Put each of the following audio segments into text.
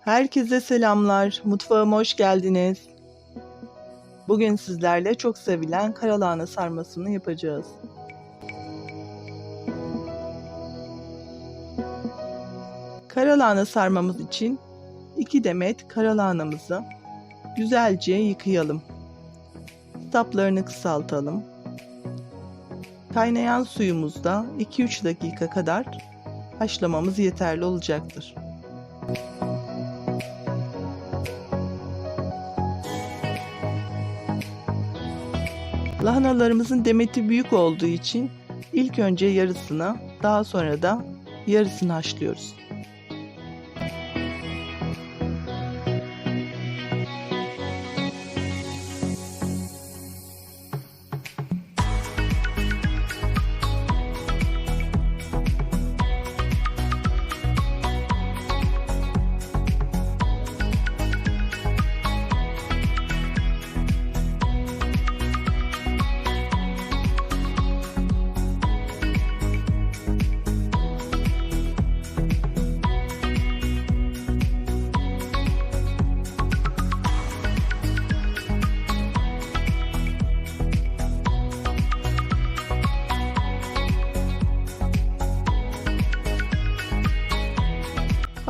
Herkese selamlar. Mutfağıma hoş geldiniz. Bugün sizlerle çok sevilen karalahana sarmasını yapacağız. Karalahana sarmamız için 2 demet karalahanamızı güzelce yıkayalım. Saplarını kısaltalım. Kaynayan suyumuzda 2-3 dakika kadar haşlamamız yeterli olacaktır. Lahanalarımızın demeti büyük olduğu için ilk önce yarısını, daha sonra da yarısını haşlıyoruz.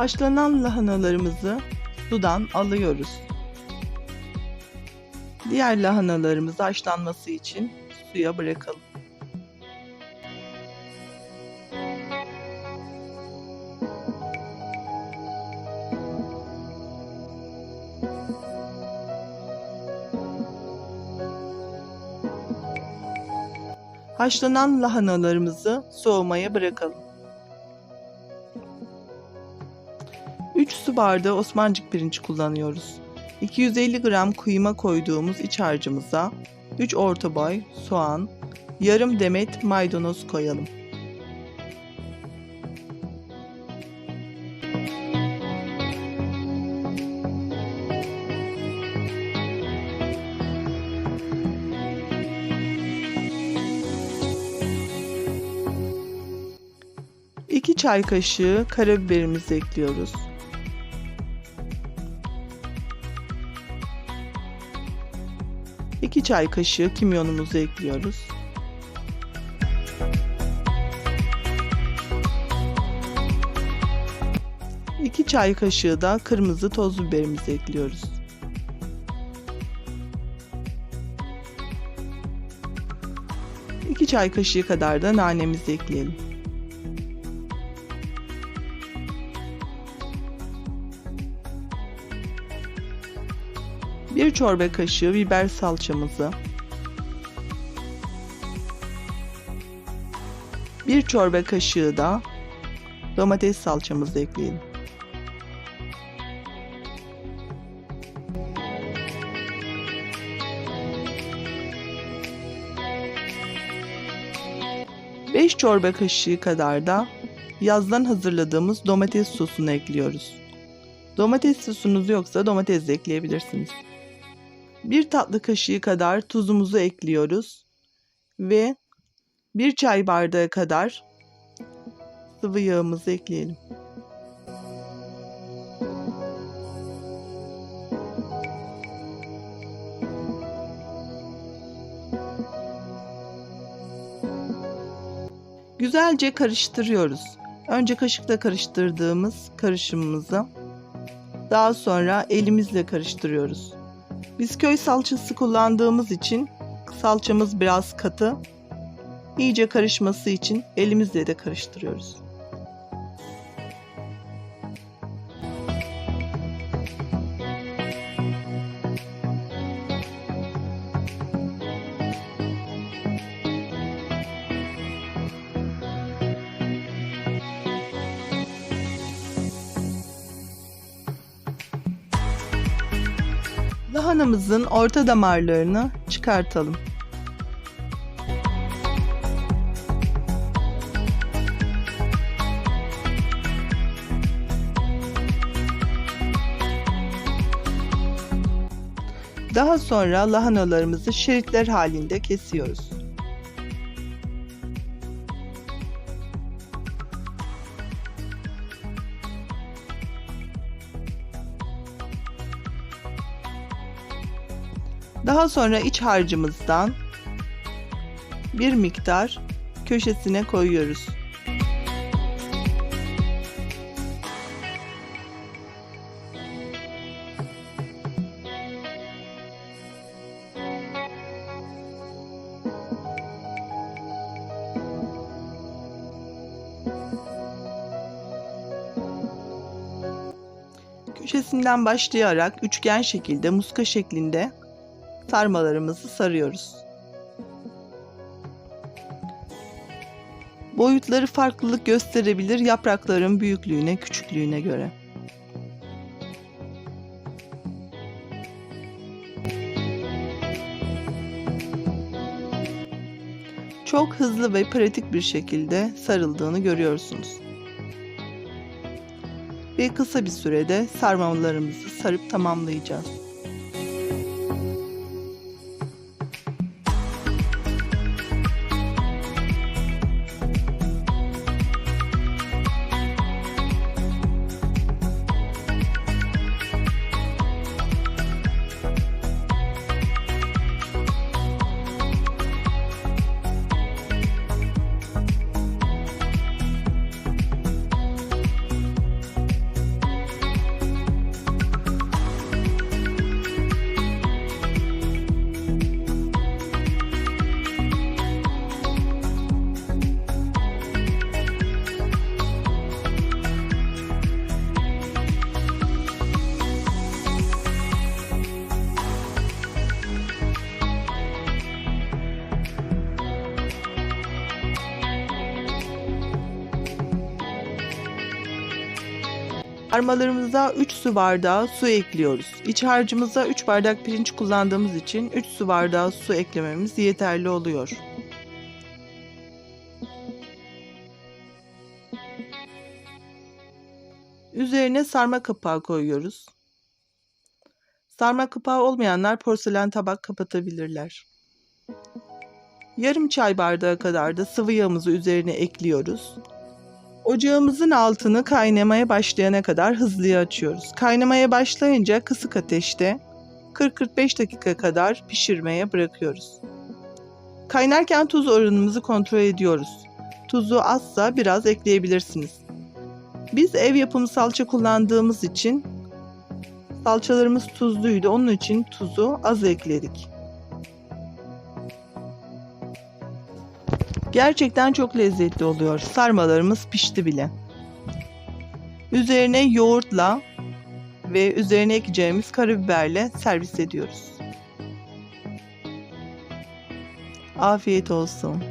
Haşlanan lahanalarımızı sudan alıyoruz. Diğer lahanalarımızı haşlanması için suya bırakalım. Haşlanan lahanalarımızı soğumaya bırakalım. 3 su bardağı Osmancık pirinç kullanıyoruz. 250 gram kuyma koyduğumuz iç harcımıza 3 orta boy soğan, yarım demet maydanoz koyalım. İki çay kaşığı karabiberimizi ekliyoruz. Çay kaşığı kimyonumuzu ekliyoruz. İki çay kaşığı da kırmızı toz biberimizi ekliyoruz. İki çay kaşığı kadar da nanemizi ekleyelim. Bir çorba kaşığı biber salçamızı, bir çorba kaşığı da domates salçamızı ekleyelim. Beş çorba kaşığı kadar da yazdan hazırladığımız domates sosunu ekliyoruz. Domates sosunuz yoksa domates de ekleyebilirsiniz. Bir tatlı kaşığı kadar tuzumuzu ekliyoruz ve bir çay bardağı kadar sıvı yağımızı ekleyelim. Güzelce karıştırıyoruz. Önce kaşıkla karıştırdığımız karışımımızı daha sonra elimizle karıştırıyoruz. Biz köy salçası kullandığımız için salçamız biraz katı. İyice karışması için elimizle de karıştırıyoruz. Lahanamızın orta damarlarını çıkartalım. Daha sonra lahanalarımızı şeritler halinde kesiyoruz. Daha sonra iç harcımızdan bir miktar köşesine koyuyoruz. Köşesinden başlayarak üçgen şekilde muska şeklinde sarmalarımızı sarıyoruz. Boyutları farklılık gösterebilir yaprakların büyüklüğüne, küçüklüğüne göre. Çok hızlı ve pratik bir şekilde sarıldığını görüyorsunuz. Ve kısa bir sürede sarmalarımızı sarıp tamamlayacağız. Sarmalarımıza 3 su bardağı su ekliyoruz. İç harcımıza 3 bardak pirinç kullandığımız için 3 su bardağı su eklememiz yeterli oluyor. Üzerine sarma kapağı koyuyoruz. Sarma kapağı olmayanlar porselen tabak kapatabilirler. Yarım çay bardağı kadar da sıvı yağımızı üzerine ekliyoruz. Ocağımızın altını kaynamaya başlayana kadar hızlıya açıyoruz. Kaynamaya başlayınca kısık ateşte 40-45 dakika kadar pişirmeye bırakıyoruz. Kaynarken tuz oranımızı kontrol ediyoruz. Tuzu azsa biraz ekleyebilirsiniz. Biz ev yapımı salça kullandığımız için salçalarımız tuzluydu. Onun için tuzu az ekledik. Gerçekten çok lezzetli oluyor. Sarmalarımız pişti bile. Üzerine yoğurtla ve üzerine ekleyeceğimiz karabiberle servis ediyoruz. Afiyet olsun.